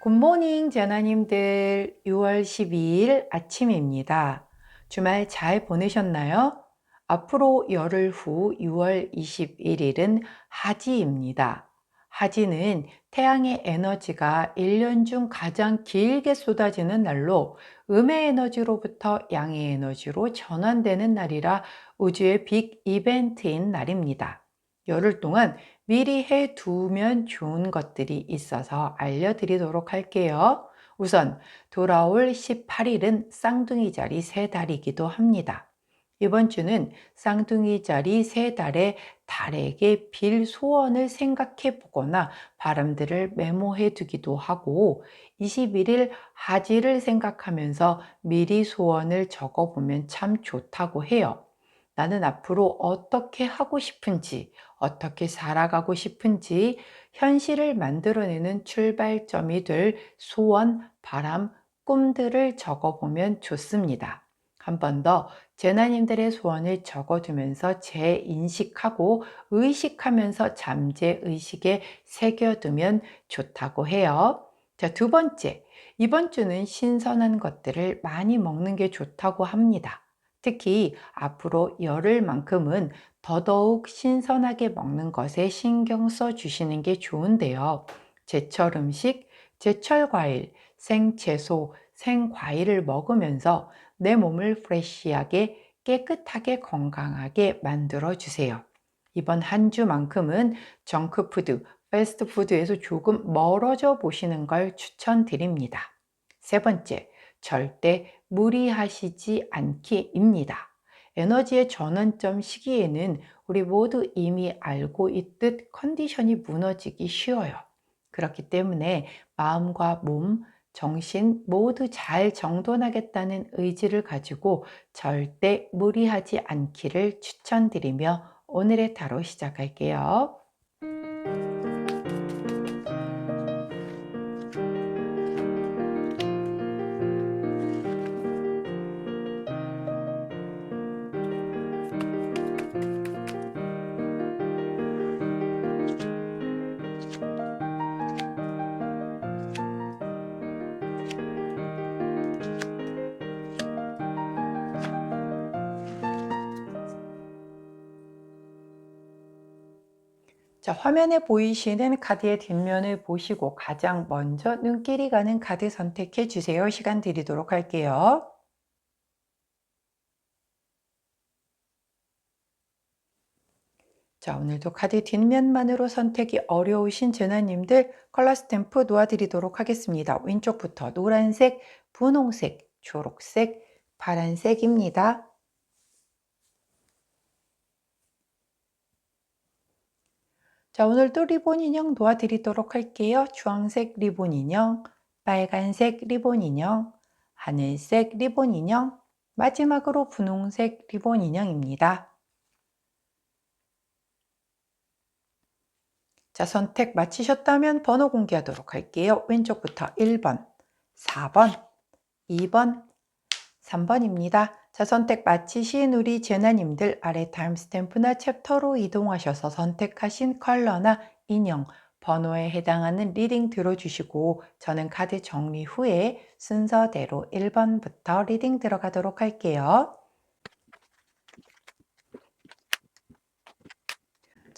굿모닝 제나님들 6월 12일 아침입니다. 주말 잘 보내셨나요? 앞으로 열흘 후 6월 21일은 하지입니다. 하지는 태양의 에너지가 1년 중 가장 길게 쏟아지는 날로 음의 에너지로부터 양의 에너지로 전환되는 날이라 우주의 빅 이벤트인 날입니다. 열흘 동안 미리 해 두면 좋은 것들이 있어서 알려드리도록 할게요. 우선 돌아올 18일은 쌍둥이 자리 세 달이기도 합니다. 이번 주는 쌍둥이 자리 세 달에 달에게 빌 소원을 생각해 보거나 바람들을 메모해 두기도 하고 21일 하지를 생각하면서 미리 소원을 적어 보면 참 좋다고 해요. 나는 앞으로 어떻게 하고 싶은지, 어떻게 살아가고 싶은지 현실을 만들어내는 출발점이 될 소원, 바람, 꿈들을 적어보면 좋습니다. 한 번 더 제나님들의 소원을 적어두면서 재인식하고 의식하면서 잠재의식에 새겨두면 좋다고 해요. 자, 두 번째. 이번 주는 신선한 것들을 많이 먹는 게 좋다고 합니다. 특히 앞으로 열흘만큼은 더더욱 신선하게 먹는 것에 신경 써 주시는 게 좋은데요. 제철 음식, 제철 과일, 생채소, 생과일을 먹으면서 내 몸을 프레쉬하게 깨끗하게 건강하게 만들어 주세요. 이번 한 주만큼은 정크푸드, 패스트푸드에서 조금 멀어져 보시는 걸 추천드립니다. 세 번째, 절대 무리하시지 않기입니다. 에너지의 전환점 시기에는 우리 모두 이미 알고 있듯 컨디션이 무너지기 쉬워요. 그렇기 때문에 마음과 몸, 정신 모두 잘 정돈하겠다는 의지를 가지고 절대 무리하지 않기를 추천드리며 오늘의 타로 시작할게요. 자, 화면에 보이시는 카드의 뒷면을 보시고 가장 먼저 눈길이 가는 카드 선택해 주세요. 시간 드리도록 할게요. 자, 오늘도 카드 뒷면만으로 선택이 어려우신 재나님들 컬러 스탬프 놓아드리도록 하겠습니다. 왼쪽부터 노란색, 분홍색, 초록색, 파란색입니다. 자, 오늘도 리본 인형 도와드리도록 할게요. 주황색 리본 인형, 빨간색 리본 인형, 하늘색 리본 인형, 마지막으로 분홍색 리본 인형입니다. 자, 선택 마치셨다면 번호 공개하도록 할게요. 왼쪽부터 1번, 4번, 2번, 3번입니다. 자, 선택 마치신 우리 제나님들 아래 타임스탬프나 챕터로 이동하셔서 선택하신 컬러나 인형, 번호에 해당하는 리딩 들어주시고 저는 카드 정리 후에 순서대로 1번부터 리딩 들어가도록 할게요.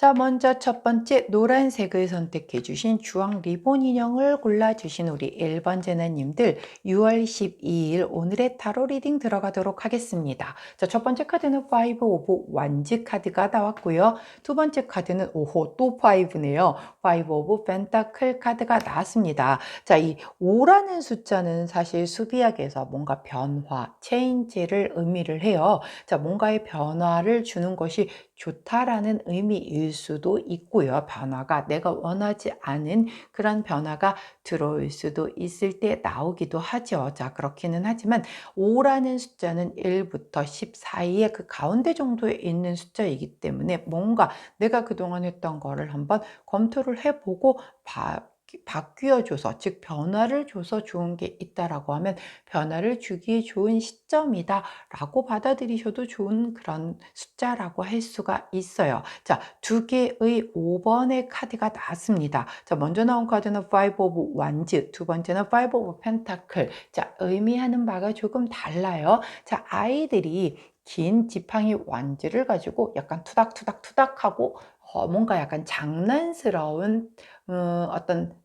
자, 먼저 첫 번째 노란색을 선택해 주신 주황 리본 인형을 골라 주신 우리 1번 제나님들 6월 12일 오늘의 타로 리딩 들어가도록 하겠습니다. 자, 첫 번째 카드는 5 오브 완즈 카드가 나왔고요. 두 번째 카드는 오호 또 5네요. 5 오브 펜타클 카드가 나왔습니다. 자, 이 5라는 숫자는 사실 수비학에서 뭔가 변화, 체인지를 의미를 해요. 자, 뭔가의 변화를 주는 것이 좋다라는 의미일 수도 있고요. 변화가 내가 원하지 않은 그런 변화가 들어올 수도 있을 때 나오기도 하죠. 자, 그렇기는 하지만 5라는 숫자는 1부터 10 사이에 그 가운데 정도에 있는 숫자이기 때문에 뭔가 내가 그동안 했던 거를 한번 검토를 해보고 봐, 바뀌어줘서 즉 변화를 줘서 좋은 게 있다라고 하면 변화를 주기에 좋은 시점이다 라고 받아들이셔도 좋은 그런 숫자라고 할 수가 있어요. 자, 두 개의 5번의 카드가 나왔습니다. 자, 먼저 나온 카드는 Five of Wands, 두 번째는 Five of Pentacle. 자, 의미하는 바가 조금 달라요. 자, 아이들이 긴 지팡이 완지를 가지고 약간 투닥투닥투닥하고 어, 뭔가 약간 장난스러운 어, 어떤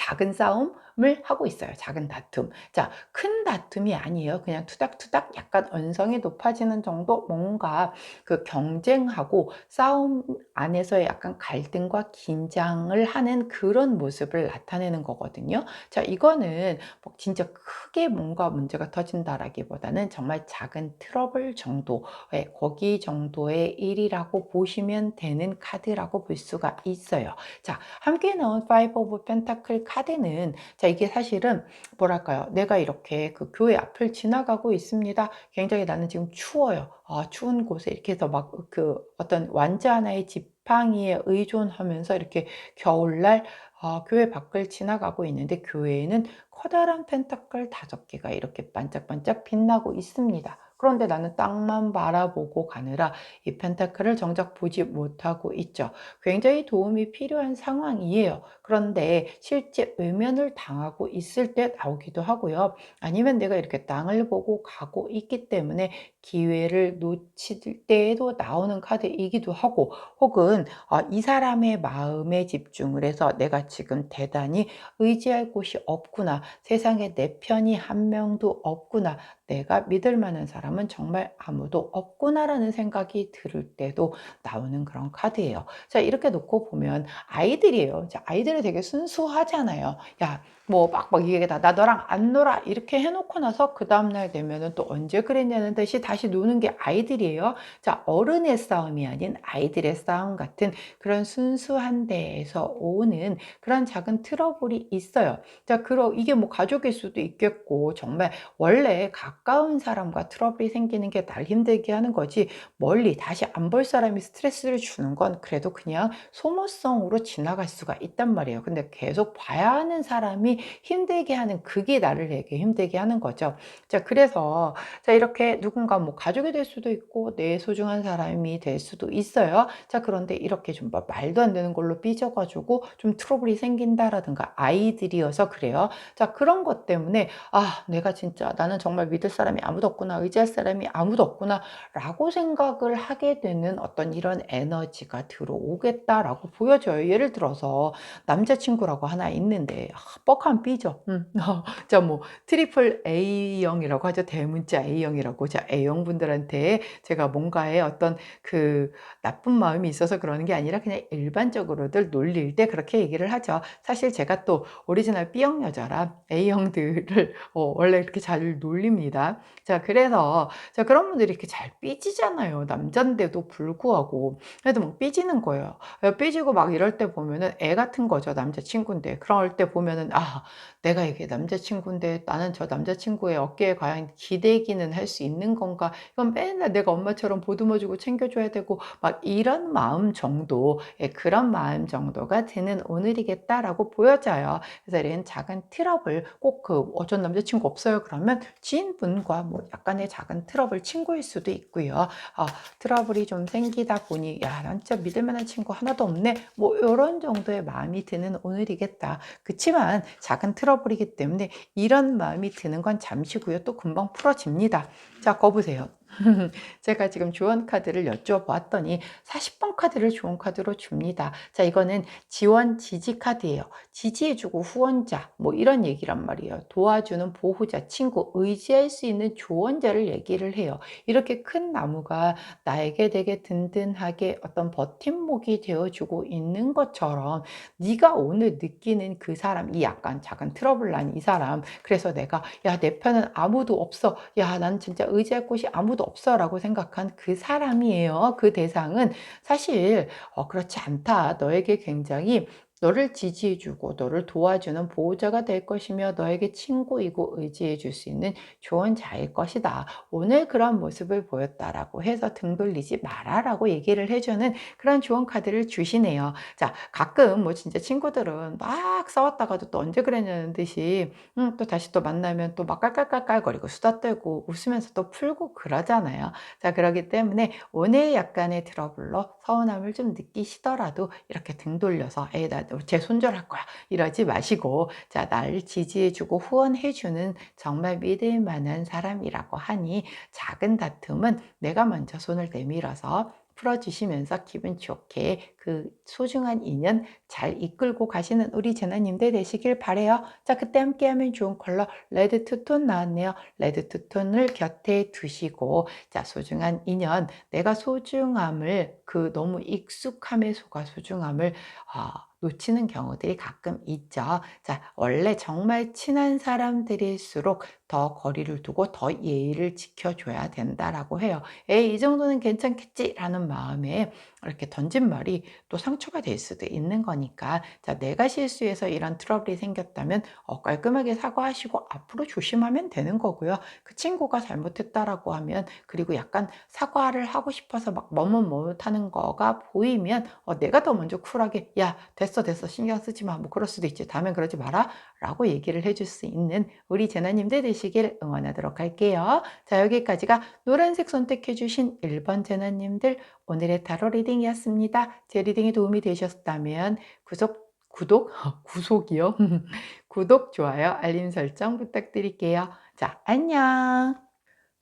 작은 싸움 을 하고 있어요. 작은 다툼. 자, 큰 다툼이 아니에요. 그냥 투닥투닥 약간 언성이 높아지는 정도 뭔가 그 경쟁하고 싸움 안에서의 약간 갈등과 긴장을 하는 그런 모습을 나타내는 거거든요. 자, 이거는 뭐 진짜 크게 뭔가 문제가 터진다라기보다는 정말 작은 트러블 정도의 거기 정도의 일이라고 보시면 되는 카드라고 볼 수가 있어요. 자, 함께 나온 Five of Pentacle 카드는 자 이게 사실은 뭐랄까요? 내가 이렇게 그 교회 앞을 지나가고 있습니다. 굉장히 나는 지금 추워요. 아, 추운 곳에 이렇게 해서 막 그 어떤 완자 하나의 지팡이에 의존하면서 이렇게 겨울날 아, 교회 밖을 지나가고 있는데 교회에는 커다란 펜타클 다섯 개가 이렇게 반짝반짝 빛나고 있습니다. 그런데 나는 땅만 바라보고 가느라 이 펜타클을 정작 보지 못하고 있죠. 굉장히 도움이 필요한 상황이에요. 그런데 실제 외면을 당하고 있을 때 나오기도 하고요. 아니면 내가 이렇게 땅을 보고 가고 있기 때문에 기회를 놓칠 때에도 나오는 카드이기도 하고 혹은 어, 이 사람의 마음에 집중을 해서 내가 지금 대단히 의지할 곳이 없구나 세상에 내 편이 한 명도 없구나 내가 믿을 만한 사람은 정말 아무도 없구나라는 생각이 들을 때도 나오는 그런 카드예요. 자, 이렇게 놓고 보면 아이들이에요. 자, 아이들이 되게 순수하잖아요. 야, 뭐 막막 이게 다나 너랑 안 놀아 이렇게 해놓고 나서 그 다음날 되면은 또 언제 그랬냐는 듯이 다시 노는 게 아이들이에요. 자 어른의 싸움이 아닌 아이들의 싸움 같은 그런 순수한 데에서 오는 그런 작은 트러블이 있어요. 자 그럼 이게 뭐 가족일 수도 있겠고 정말 원래 가까운 사람과 트러블이 생기는 게 날 힘들게 하는 거지 멀리 다시 안 볼 사람이 스트레스를 주는 건 그래도 그냥 소모성으로 지나갈 수가 있단 말이에요. 근데 계속 봐야 하는 사람이 힘들게 하는 그게 나를 되게 힘들게 하는 거죠. 자, 그래서 자, 이렇게 누군가 뭐 가족이 될 수도 있고 내 소중한 사람이 될 수도 있어요. 자, 그런데 이렇게 좀뭐 말도 안 되는 걸로 삐져가지고 좀 트러블이 생긴다라든가 아이들이어서 그래요. 자, 그런 것 때문에 아, 내가 진짜 나는 정말 믿을 사람이 아무도 없구나, 의지할 사람이 아무도 없구나 라고 생각을 하게 되는 어떤 이런 에너지가 들어오겠다라고 보여져요. 예를 들어서 남자친구라고 하나 있는데 아, 뻑한 B죠. 음. 자, 뭐 트리플 A형이라고 하죠. 대문자 A형이라고. 자, A형 분들한테 제가 뭔가에 어떤 그 나쁜 마음이 있어서 그러는 게 아니라 그냥 일반적으로들 놀릴 때 그렇게 얘기를 하죠. 사실 제가 또 오리지널 B형 여자라 A형들을 어, 원래 이렇게 잘 놀립니다. 자, 그래서 자, 그런 분들이 이렇게 잘 삐지잖아요. 남잔데도 불구하고. 그래도 막 삐지는 거예요. 삐지고 막 이럴 때 보면은 애 같은 거죠. 남자친구인데. 그럴 때 보면은 아, 내가 이게 남자친구인데 나는 저 남자친구의 어깨에 과연 기대기는 할 수 있는 건가? 이건 맨날 내가 엄마처럼 보듬어주고 챙겨줘야 되고 막 이런 마음 정도, 예, 그런 마음 정도가 드는 오늘이겠다라고 보여져요. 그래서 이런 작은 트러블 꼭 그 어전 남자친구 없어요 그러면 지인분과 뭐 약간의 작은 트러블 친구일 수도 있고요. 아, 트러블이 좀 생기다 보니 야, 난 진짜 믿을 만한 친구 하나도 없네. 뭐 이런 정도의 마음이 드는 오늘이겠다. 그치만 작은 트러블이기 때문에 이런 마음이 드는 건 잠시고요. 또 금방 풀어집니다. 자, 거 보세요. 제가 지금 조언 카드를 여쭤보았더니 40번 카드를 조언 카드로 줍니다. 자, 이거는 지원 지지 카드예요. 지지해주고 후원자, 뭐 이런 얘기란 말이에요. 도와주는 보호자, 친구, 의지할 수 있는 조언자를 얘기를 해요. 이렇게 큰 나무가 나에게 되게 든든하게 어떤 버팀목이 되어주고 있는 것처럼 네가 오늘 느끼는 그 사람, 이 약간 작은 트러블 난 이 사람, 그래서 내가 야, 내 편은 아무도 없어. 야, 난 진짜 의지할 곳이 아무도 없어 라고 생각한 그 사람이에요. 그 대상은 사실 어, 그렇지 않다. 너에게 굉장히 너를 지지해주고 너를 도와주는 보호자가 될 것이며 너에게 친구이고 의지해줄 수 있는 좋은 자일 것이다. 오늘 그런 모습을 보였다라고 해서 등 돌리지 마라라고 얘기를 해주는 그런 좋은 카드를 주시네요. 자, 가끔 뭐 진짜 친구들은 막 싸웠다가도 또 언제 그랬냐는 듯이 음, 또 다시 또 만나면 또 막 깔깔깔깔거리고 수다 떨고 웃으면서 또 풀고 그러잖아요. 자, 그러기 때문에 오늘 약간의 트러블로 서운함을 좀 느끼시더라도 이렇게 등 돌려서 에이 나제 손절할 거야 이러지 마시고 자 나를 지지해주고 후원해주는 정말 믿을 만한 사람이라고 하니 작은 다툼은 내가 먼저 손을 내밀어서 풀어주시면서 기분 좋게 그 소중한 인연 잘 이끌고 가시는 우리 제나님들 되시길 바래요. 자, 그때 함께하면 좋은 컬러 레드 투톤 나왔네요. 레드 투톤을 곁에 두시고 자, 소중한 인연 내가 소중함을 그 너무 익숙함에 속아 소중함을 어, 놓치는 경우들이 가끔 있죠. 자, 원래 정말 친한 사람들일수록 더 거리를 두고 더 예의를 지켜줘야 된다라고 해요. 에이, 이 정도는 괜찮겠지라는 마음에 이렇게 던진 말이 또 상처가 될 수도 있는 거니까 자 내가 실수해서 이런 트러블이 생겼다면 어, 깔끔하게 사과하시고 앞으로 조심하면 되는 거고요. 그 친구가 잘못했다라고 하면 그리고 약간 사과를 하고 싶어서 막 머뭇머뭇 하는 거가 보이면 어, 내가 더 먼저 쿨하게 야 됐어 됐어 신경 쓰지 마 뭐 그럴 수도 있지 다음엔 그러지 마라 라고 얘기를 해줄 수 있는 우리 재나님들 되시길 응원하도록 할게요. 자 여기까지가 노란색 선택해 주신 1번 재나님들 오늘의 타로 리딩이었습니다. 제 리딩이 도움이 되셨다면 구독, 구독? 구속이요? 구독, 좋아요, 알림 설정 부탁드릴게요. 자, 안녕!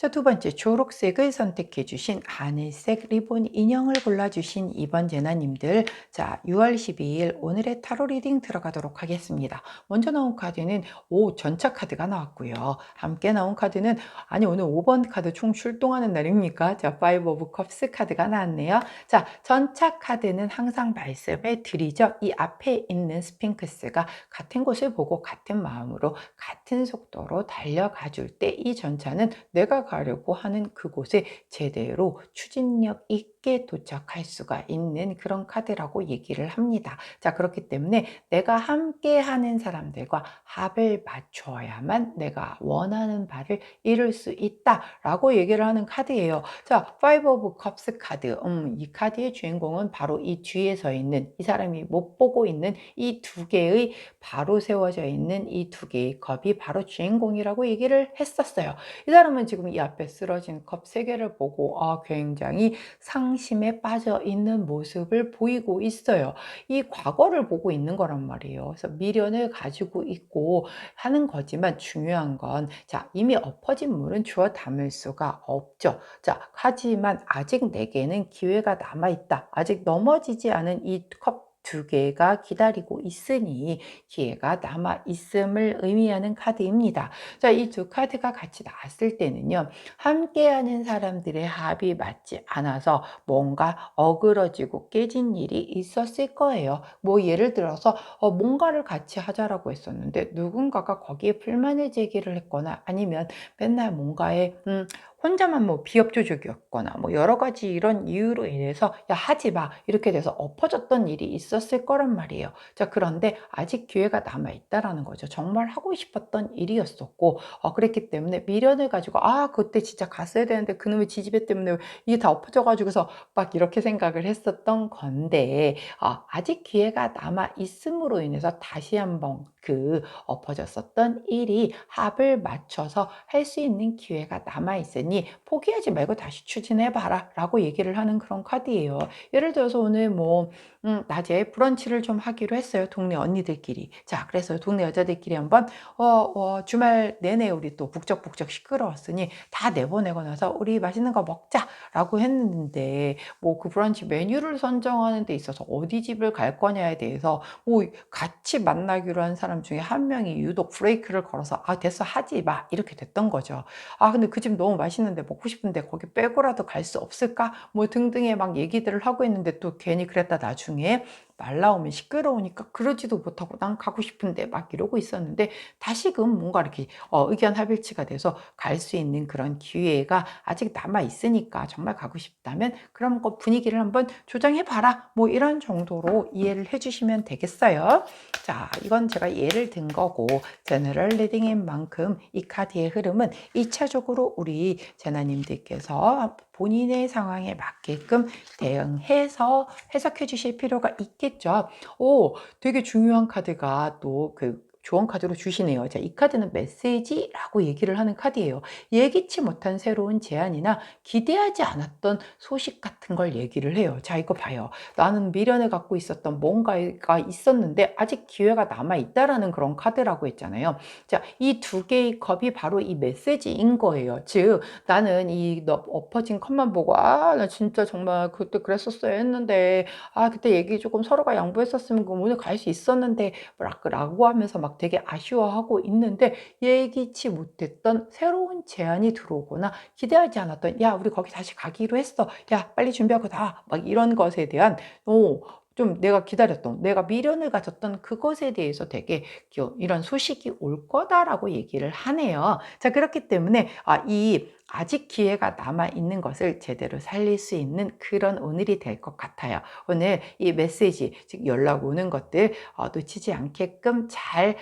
자, 두 번째 초록색을 선택해 주신 하늘색 리본 인형을 골라주신 2번 제나님들 자 6월 12일 오늘의 타로 리딩 들어가도록 하겠습니다. 먼저 나온 카드는 오 전차 카드가 나왔고요. 함께 나온 카드는 아니 오늘 5번 카드 총 출동하는 날입니까? 자 5 오브 컵스 카드가 나왔네요. 자 전차 카드는 항상 말씀을 드리죠. 이 앞에 있는 스핑크스가 같은 곳을 보고 같은 마음으로 같은 속도로 달려가 줄 때 이 전차는 내가 가려고 하는 그곳에 제대로 추진력 있게 도착할 수가 있는 그런 카드라고 얘기를 합니다. 자, 그렇기 때문에 내가 함께 하는 사람들과 합을 맞춰야만 내가 원하는 바를 이룰 수 있다라고 얘기를 하는 카드예요. 자, Five of Cups 카드. 음, 이 카드의 주인공은 바로 이 뒤에 서 있는 이 사람이 못 보고 있는 이 두 개의 바로 세워져 있는 이 두 개의 컵이 바로 주인공이라고 얘기를 했었어요. 이 사람은 지금 이 앞에 쓰러진 컵 세 개를 보고 아, 굉장히 상심에 빠져 있는 모습을 보이고 있어요. 이 과거를 보고 있는 거란 말이에요. 그래서 미련을 가지고 있고 하는 거지만 중요한 건 자, 이미 엎어진 물은 주워 담을 수가 없죠. 자, 하지만 아직 내게는 기회가 남아 있다. 아직 넘어지지 않은 이 컵 두 개가 기다리고 있으니 기회가 남아 있음을 의미하는 카드입니다. 자, 이 두 카드가 같이 나왔을 때는요, 함께하는 사람들의 합이 맞지 않아서 뭔가 어그러지고 깨진 일이 있었을 거예요. 뭐 예를 들어서 어, 뭔가를 같이 하자라고 했었는데 누군가가 거기에 불만을 제기를 했거나 아니면 맨날 뭔가에 음, 혼자만 뭐 비협조적이었거나 뭐 여러 가지 이런 이유로 인해서 야 하지 마 이렇게 돼서 엎어졌던 일이 있었을 거란 말이에요. 자 그런데 아직 기회가 남아 있다라는 거죠. 정말 하고 싶었던 일이었었고 어, 그랬기 때문에 미련을 가지고 아 그때 진짜 갔어야 되는데 그놈의 지지배 때문에 이게 다 엎어져가지고서 막 이렇게 생각을 했었던 건데 어, 아직 기회가 남아 있음으로 인해서 다시 한번 그 엎어졌었던 일이 합을 맞춰서 할 수 있는 기회가 남아 있으니 포기하지 말고 다시 추진해 봐라 라고 얘기를 하는 그런 카드예요. 예를 들어서 오늘 뭐 음, 낮에 브런치를 좀 하기로 했어요. 동네 언니들끼리. 자, 그래서 동네 여자들끼리 한번 어, 어, 주말 내내 우리 또 북적북적 시끄러웠으니 다 내보내고 나서 우리 맛있는 거 먹자라고 했는데 뭐 그 브런치 메뉴를 선정하는 데 있어서 어디 집을 갈 거냐에 대해서 뭐 같이 만나기로 한 사람 중에 한 명이 유독 브레이크를 걸어서 아 됐어 하지 마 이렇게 됐던 거죠. 아 근데 그 집 너무 맛있는데 먹고 싶은데 거기 빼고라도 갈 수 없을까 뭐 등등의 막 얘기들을 하고 있는데 또 괜히 그랬다 나중에 말 나오면 시끄러우니까 그러지도 못하고 난 가고 싶은데 막 이러고 있었는데 다시금 뭔가 이렇게 어, 의견 합일치가 돼서 갈 수 있는 그런 기회가 아직 남아 있으니까 정말 가고 싶다면 그럼 그 분위기를 한번 조정해 봐라 뭐 이런 정도로 이해를 해주시면 되겠어요. 자, 이건 제가 예를 든 거고 제너럴 리딩인 만큼 이 카드의 흐름은 2차적으로 우리 제나님들께서 본인의 상황에 맞게끔 대응해서 해석해 주실 필요가 있겠죠. 오, 되게 중요한 카드가 또 그 조언 카드로 주시네요. 자, 이 카드는 메시지라고 얘기를 하는 카드예요. 예기치 못한 새로운 제안이나 기대하지 않았던 소식 같은 걸 얘기를 해요. 자, 이거 봐요. 나는 미련을 갖고 있었던 뭔가가 있었는데 아직 기회가 남아 있다라는 그런 카드라고 했잖아요. 자, 이 두 개의 컵이 바로 이 메시지인 거예요. 즉, 나는 이 엎어진 컵만 보고 아, 나 진짜 정말 그때 그랬었어야 했는데 아, 그때 얘기 조금 서로가 양보했었으면 오늘 갈 수 있었는데 라고 하면서 막 되게 아쉬워하고 있는데 예기치 못했던 새로운 제안이 들어오거나 기대하지 않았던 야 우리 거기 다시 가기로 했어. 야 빨리 준비하고 다 막 이런 것에 대한 오, 좀 내가 기다렸던, 내가 미련을 가졌던 그것에 대해서 되게 이런 소식이 올 거다라고 얘기를 하네요. 자, 그렇기 때문에, 아, 이 아직 기회가 남아 있는 것을 제대로 살릴 수 있는 그런 오늘이 될 것 같아요. 오늘 이 메시지, 즉 연락 오는 것들 어, 놓치지 않게끔 잘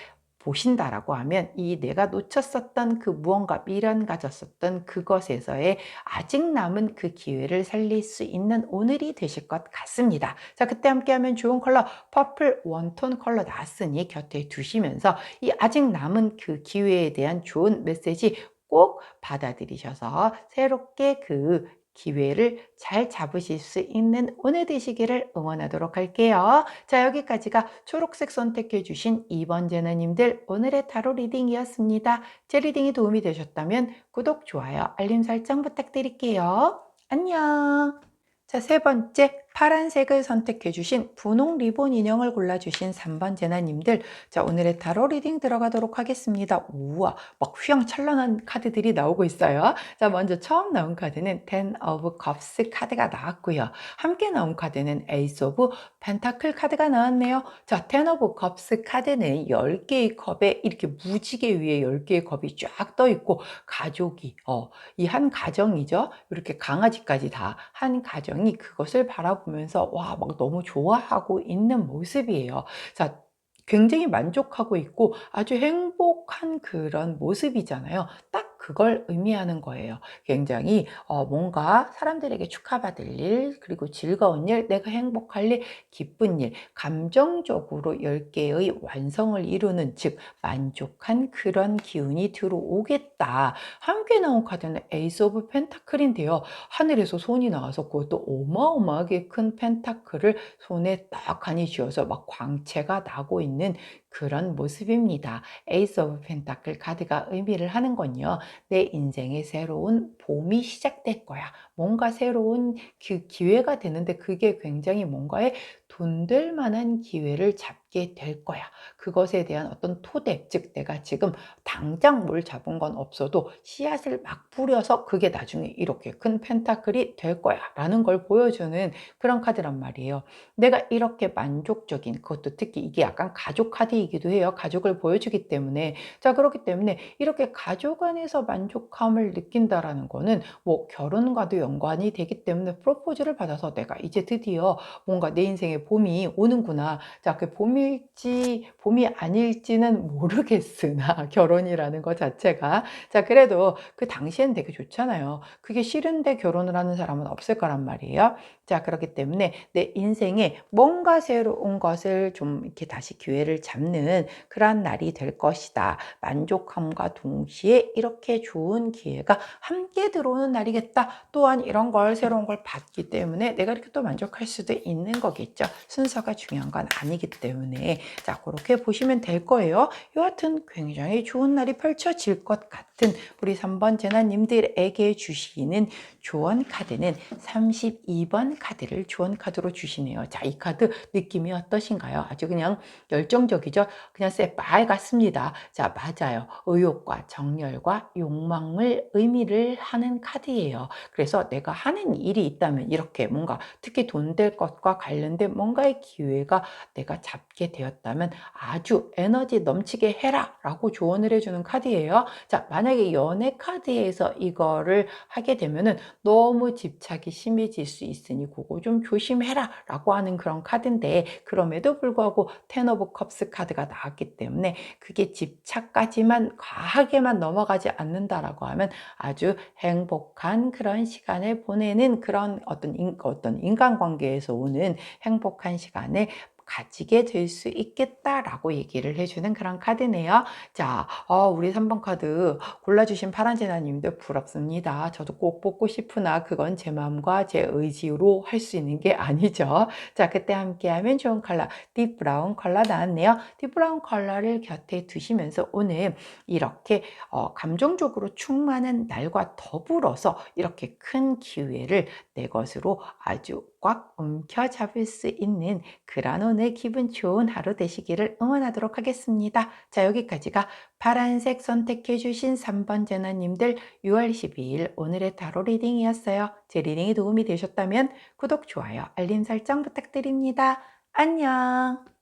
보신다라고 하면 이 내가 놓쳤었던 그 무언가 미련 가졌었던 그것에서의 아직 남은 그 기회를 살릴 수 있는 오늘이 되실 것 같습니다. 자, 그때 함께 하면 좋은 컬러 퍼플 원톤 컬러 나왔으니 곁에 두시면서 이 아직 남은 그 기회에 대한 좋은 메시지 꼭 받아들이셔서 새롭게 그 기회를 잘 잡으실 수 있는 오늘 되시기를 응원하도록 할게요. 자, 여기까지가 초록색 선택해 주신 2번 제너님들 오늘의 타로 리딩이었습니다. 제 리딩이 도움이 되셨다면 구독, 좋아요, 알림 설정 부탁드릴게요. 안녕! 자, 세 번째 파란색을 선택해 주신 분홍 리본 인형을 골라주신 3번 제나님들 자 오늘의 타로 리딩 들어가도록 하겠습니다. 우와 막 휘황찬란한 카드들이 나오고 있어요. 자 먼저 처음 나온 카드는 Ten of Cups 카드가 나왔고요. 함께 나온 카드는 Ace of Pentacle 카드가 나왔네요. 자 Ten of Cups 카드는 10개의 컵에 이렇게 무지개 위에 10개의 컵이 쫙 떠 있고 가족이 어, 이 한 가정이죠. 이렇게 강아지까지 다 한 가정이 그것을 바라보 보면서 와, 막 너무 좋아하고 있는 모습이에요. 자, 굉장히 만족하고 있고 아주 행복한 그런 모습이잖아요. 딱 그걸 의미하는 거예요. 굉장히 어, 뭔가 사람들에게 축하받을 일, 그리고 즐거운 일, 내가 행복할 일, 기쁜 일, 감정적으로 10개의 완성을 이루는, 즉, 만족한 그런 기운이 들어오겠다. 함께 나온 카드는 에이스 오브 펜타클인데요. 하늘에서 손이 나와서 그것도 어마어마하게 큰 펜타클을 손에 딱 하니 쥐어서 막 광채가 나고 있는 그런 모습입니다. 에이스 오브 펜타클 카드가 의미를 하는 건요. 내 인생의 새로운 봄이 시작될 거야. 뭔가 새로운 그 기회가 되는데 그게 굉장히 뭔가에 돈될 만한 기회를 잡게 될 거야. 그것에 대한 어떤 토대, 즉 내가 지금 당장 뭘 잡은 건 없어도 씨앗을 막 뿌려서 그게 나중에 이렇게 큰 펜타클이 될 거야. 라는 걸 보여주는 그런 카드란 말이에요. 내가 이렇게 만족적인 그것도 특히 이게 약간 가족 카드이기도 해요. 가족을 보여주기 때문에. 자, 그렇기 때문에 이렇게 가족 안에서 만족함을 느낀다라는 거는 뭐 결혼과도 연관이 되기 때문에 프로포즈를 받아서 내가 이제 드디어 뭔가 내 인생에 봄이 오는구나. 자, 그 봄 일지 봄이 아닐지는 모르겠으나 결혼이라는 것 자체가 자, 그래도 그 당시엔 되게 좋잖아요. 그게 싫은데 결혼을 하는 사람은 없을 거란 말이에요. 자, 그렇기 때문에 내 인생에 뭔가 새로운 것을 좀 이렇게 다시 기회를 잡는 그러한 날이 될 것이다. 만족함과 동시에 이렇게 좋은 기회가 함께 들어오는 날이겠다. 또한 이런 걸 새로운 걸 받기 때문에 내가 이렇게 또 만족할 수도 있는 거겠죠. 순서가 중요한 건 아니기 때문에 자, 그렇게 보시면 될 거예요. 여하튼 굉장히 좋은 날이 펼쳐질 것 같은 우리 3번 재난님들에게 주시는 조언 카드는 32번 카드를 주원 카드로 주시네요. 자, 이 카드 느낌이 어떠신가요? 아주 그냥 열정적이죠? 그냥 새빨 같습니다. 자, 맞아요. 의욕과 정열과 욕망을 의미를 하는 카드예요. 그래서 내가 하는 일이 있다면 이렇게 뭔가 특히 돈 될 것과 관련된 뭔가의 기회가 내가 잡게 되었다면 아주 에너지 넘치게 해라 라고 조언을 해주는 카드예요. 자, 만약에 연애 카드에서 이거를 하게 되면은 너무 집착이 심해질 수 있으니 그거 좀 조심해라 라고 하는 그런 카드인데 그럼에도 불구하고 텐 오브 컵스 카드가 나왔기 때문에 그게 집착까지만 과하게만 넘어가지 않는다라고 하면 아주 행복한 그런 시간을 보내는 그런 어떤 인, 어떤 인간관계에서 오는 행복한 시간을 가지게 될 수 있겠다라고 얘기를 해주는 그런 카드네요. 자, 어, 우리 3번 카드 골라주신 파란제나님도 부럽습니다. 저도 꼭 뽑고 싶으나 그건 제 마음과 제 의지로 할 수 있는 게 아니죠. 자, 그때 함께하면 좋은 컬러, 딥 브라운 컬러 나왔네요. 딥 브라운 컬러를 곁에 두시면서 오늘 이렇게 어, 감정적으로 충만한 날과 더불어서 이렇게 큰 기회를 내 것으로 아주 꽉 움켜 잡을 수 있는 그런 오늘 기분 좋은 하루 되시기를 응원하도록 하겠습니다. 자, 여기까지가 파란색 선택해 주신 3번 제나님들 6월 12일 오늘의 타로 리딩이었어요. 제 리딩이 도움이 되셨다면 구독, 좋아요, 알림 설정 부탁드립니다. 안녕!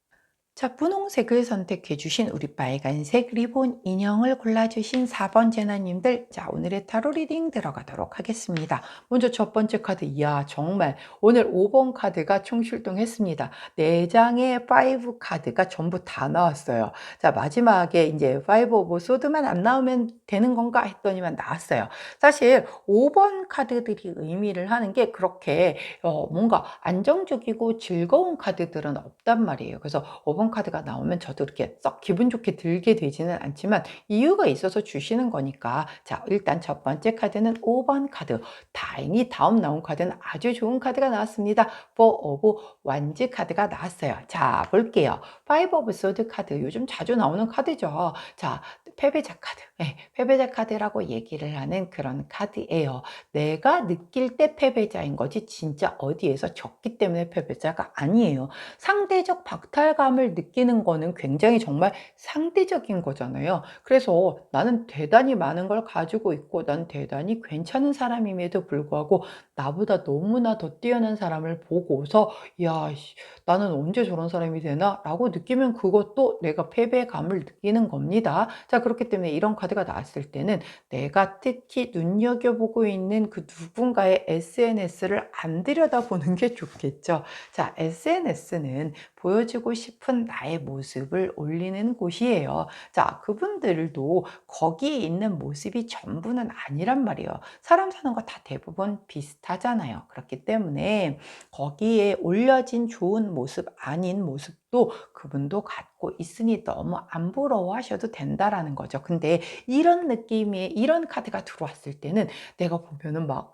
자, 분홍색을 선택해 주신 우리 빨간색 리본 인형을 골라주신 4번 제나님들 자 오늘의 타로 리딩 들어가도록 하겠습니다. 먼저 첫 번째 카드 이야 정말 오늘 5번 카드가 총출동했습니다. 4장의 5 카드가 전부 다 나왔어요. 자 마지막에 이제 5 오브 소드만 안 나오면 되는 건가 했더니만 나왔어요. 사실 5번 카드들이 의미를 하는 게 그렇게 어, 뭔가 안정적이고 즐거운 카드들은 없단 말이에요. 그래서 5번 5번 카드가 나오면 저도 이렇게 썩 기분 좋게 들게 되지는 않지만 이유가 있어서 주시는 거니까. 자 일단 첫 번째 카드는 5번 카드. 다행히 다음 나온 카드는 아주 좋은 카드가 나왔습니다. 4 오브 완즈 카드가 나왔어요. 자 볼게요 5 오브 소드 카드. 요즘 자주 나오는 카드죠. 자 패배자 카드. 네, 패배자 카드라고 얘기를 하는 그런 카드예요. 내가 느낄 때 패배자인 거지 진짜 어디에서 졌기 때문에 패배자가 아니에요. 상대적 박탈감을 느끼는 거는 굉장히 정말 상대적인 거잖아요. 그래서 나는 대단히 많은 걸 가지고 있고 난 대단히 괜찮은 사람임에도 불구하고 나보다 너무나 더 뛰어난 사람을 보고서 야 나는 언제 저런 사람이 되나? 라고 느끼면 그것도 내가 패배감을 느끼는 겁니다. 자 그렇기 때문에 이런 카드가 나왔을 때는 내가 특히 눈여겨보고 있는 그 누군가의 SNS를 안 들여다보는 게 좋겠죠. 자 SNS는 보여주고 싶은 나의 모습을 올리는 곳이에요. 자, 그분들도 거기에 있는 모습이 전부는 아니란 말이에요. 사람 사는 거 다 대부분 비슷하잖아요. 그렇기 때문에 거기에 올려진 좋은 모습 아닌 모습 도 그분도 갖고 있으니 너무 안 부러워하셔도 된다라는 거죠. 근데 이런 느낌의 이런 카드가 들어왔을 때는 내가 보면은 막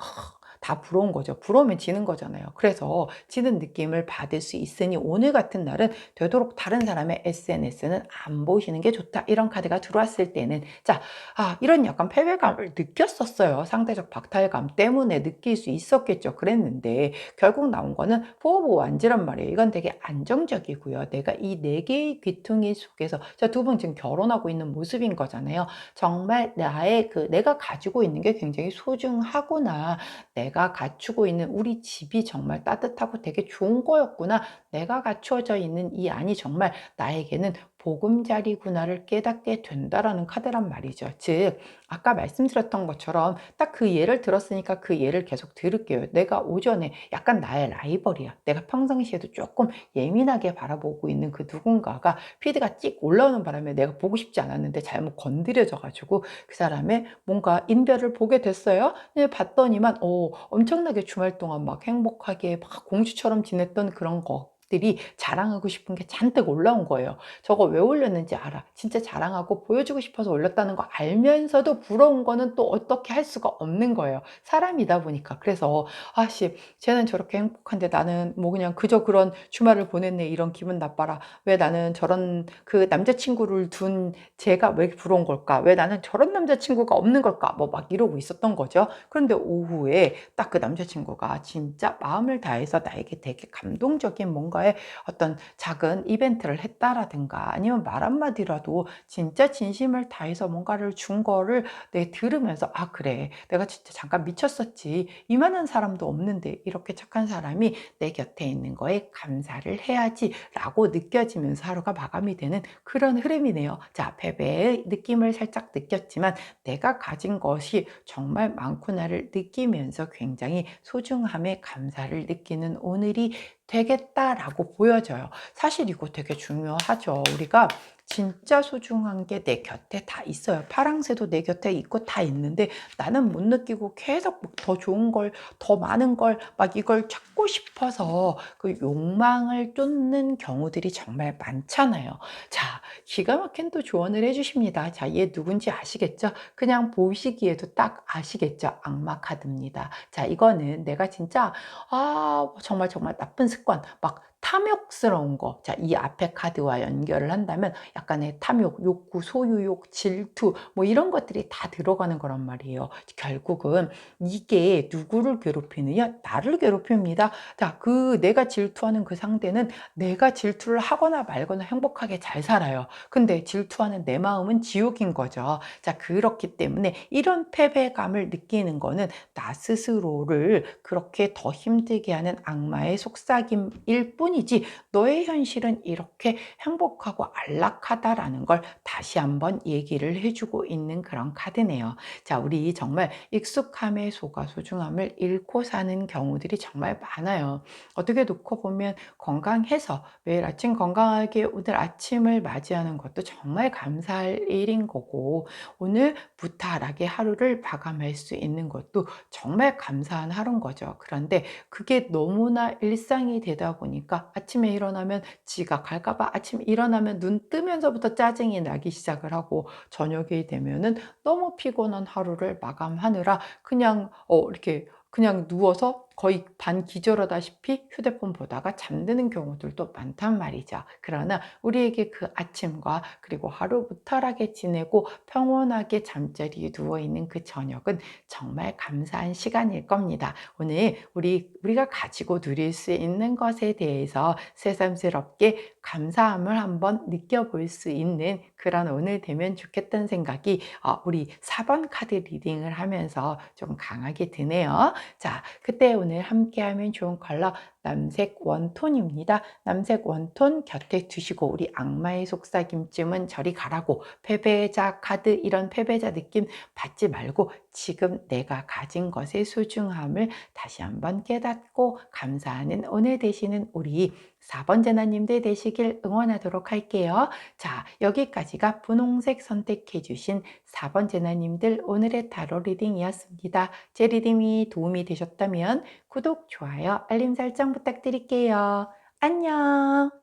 다 부러운 거죠. 부러우면 지는 거잖아요. 그래서 지는 느낌을 받을 수 있으니 오늘 같은 날은 되도록 다른 사람의 SNS는 안 보시는 게 좋다. 이런 카드가 들어왔을 때는 자, 아, 이런 약간 패배감을 느꼈었어요. 상대적 박탈감 때문에 느낄 수 있었겠죠. 그랬는데 결국 나온 거는 포브 완지란 말이에요. 이건 되게 안정적이고요. 내가 이 네 개의 귀퉁이 속에서 자, 두 분 지금 결혼하고 있는 모습인 거잖아요. 정말 나의 그 내가 가지고 있는 게 굉장히 소중하구나. 내 내가 갖추고 있는 우리 집이 정말 따뜻하고 되게 좋은 거였구나. 내가 갖추어져 있는 이 안이 정말 나에게는 보금자리구나를 깨닫게 된다라는 카드란 말이죠. 즉, 아까 말씀드렸던 것처럼 딱 그 예를 들었으니까 그 예를 계속 들을게요. 내가 오전에 약간 나의 라이벌이야. 내가 평상시에도 조금 예민하게 바라보고 있는 그 누군가가 피드가 찍 올라오는 바람에 내가 보고 싶지 않았는데 잘못 건드려져가지고 그 사람의 뭔가 인별을 보게 됐어요. 근데 봤더니만, 어, 엄청나게 주말 동안 막 행복하게 막 공주처럼 지냈던 그런 거 들이 자랑하고 싶은 게 잔뜩 올라온 거예요. 저거 왜 올렸는지 알아. 진짜 자랑하고 보여주고 싶어서 올렸다는 거 알면서도 부러운 거는 또 어떻게 할 수가 없는 거예요. 사람이다 보니까. 그래서 아씨, 쟤는 저렇게 행복한데 나는 뭐 그냥 그저 그런 주말을 보냈네 이런 기분 나빠라. 왜 나는 저런 그 남자친구를 둔 제가 왜 부러운 걸까? 왜 나는 저런 남자친구가 없는 걸까? 뭐 막 이러고 있었던 거죠. 그런데 오후에 딱 그 남자친구가 진짜 마음을 다해서 나에게 되게 감동적인 뭔가 의 어떤 작은 이벤트를 했다라든가 아니면 말 한마디라도 진짜 진심을 다해서 뭔가를 준 거를 내 들으면서 아 그래. 내가 진짜 잠깐 미쳤었지. 이만한 사람도 없는데 이렇게 착한 사람이 내 곁에 있는 거에 감사를 해야지 라고 느껴지면서 하루가 마감이 되는 그런 흐름이네요. 자 패배의 느낌을 살짝 느꼈지만 내가 가진 것이 정말 많구나를 느끼면서 굉장히 소중함에 감사를 느끼는 오늘이 되겠다라고 보여져요. 사실 이거 되게 중요하죠. 우리가 진짜 소중한 게 내 곁에 다 있어요. 파랑새도 내 곁에 있고 다 있는데 나는 못 느끼고 계속 더 좋은 걸, 더 많은 걸, 막 이걸 찾고 싶어서 그 욕망을 쫓는 경우들이 정말 많잖아요. 자, 기가 막힌 또 조언을 해주십니다. 자, 얘 누군지 아시겠죠? 그냥 보시기에도 딱 아시겠죠? 악마 카드입니다. 자, 이거는 내가 진짜, 아, 정말 정말 나쁜 습관, 막 탐욕스러운 거. 자, 이 앞에 카드와 연결을 한다면 약간의 탐욕, 욕구, 소유욕, 질투, 뭐 이런 것들이 다 들어가는 거란 말이에요. 결국은 이게 누구를 괴롭히느냐? 나를 괴롭힙니다. 자, 그 내가 질투하는 그 상대는 내가 질투를 하거나 말거나 행복하게 잘 살아요. 근데 질투하는 내 마음은 지옥인 거죠. 자, 그렇기 때문에 이런 패배감을 느끼는 거는 나 스스로를 그렇게 더 힘들게 하는 악마의 속삭임일 뿐 뿐이지 너의 현실은 이렇게 행복하고 안락하다라는 걸 다시 한번 얘기를 해주고 있는 그런 카드네요. 자, 우리 정말 익숙함의 소가 소중함을 잃고 사는 경우들이 정말 많아요. 어떻게 놓고 보면 건강해서 매일 아침 건강하게 오늘 아침을 맞이하는 것도 정말 감사할 일인 거고 오늘 무탈하게 하루를 마감할 수 있는 것도 정말 감사한 하루인 거죠. 그런데 그게 너무나 일상이 되다 보니까 아침에 일어나면 지각할까봐 아침 일어나면 눈 뜨면서부터 짜증이 나기 시작을 하고 저녁이 되면은 너무 피곤한 하루를 마감하느라 그냥 어 이렇게 그냥 누워서 거의 반 기절하다시피 휴대폰 보다가 잠드는 경우들도 많단 말이죠. 그러나 우리에게 그 아침과 그리고 하루 무탈하게 지내고 평온하게 잠자리에 누워있는 그 저녁은 정말 감사한 시간일 겁니다. 오늘 우리, 우리가 가지고 누릴 수 있는 것에 대해서 새삼스럽게 감사함을 한번 느껴볼 수 있는 그런 오늘 되면 좋겠다는 생각이 어, 우리 4번 카드 리딩을 하면서 좀 강하게 드네요. 자, 그때 오늘 오늘 함께하면 좋은 컬러 남색 원톤입니다. 남색 원톤 곁에 두시고 우리 악마의 속삭임쯤은 저리 가라고 패배자 카드 이런 패배자 느낌 받지 말고 지금 내가 가진 것의 소중함을 다시 한번 깨닫고 감사하는 오늘 되시는 우리 4번 재나님들 되시길 응원하도록 할게요. 자, 여기까지가 분홍색 선택해 주신 4번 재나님들 오늘의 타로 리딩이었습니다. 제 리딩이 도움이 되셨다면 구독, 좋아요, 알림 설정 부탁드릴게요. 안녕!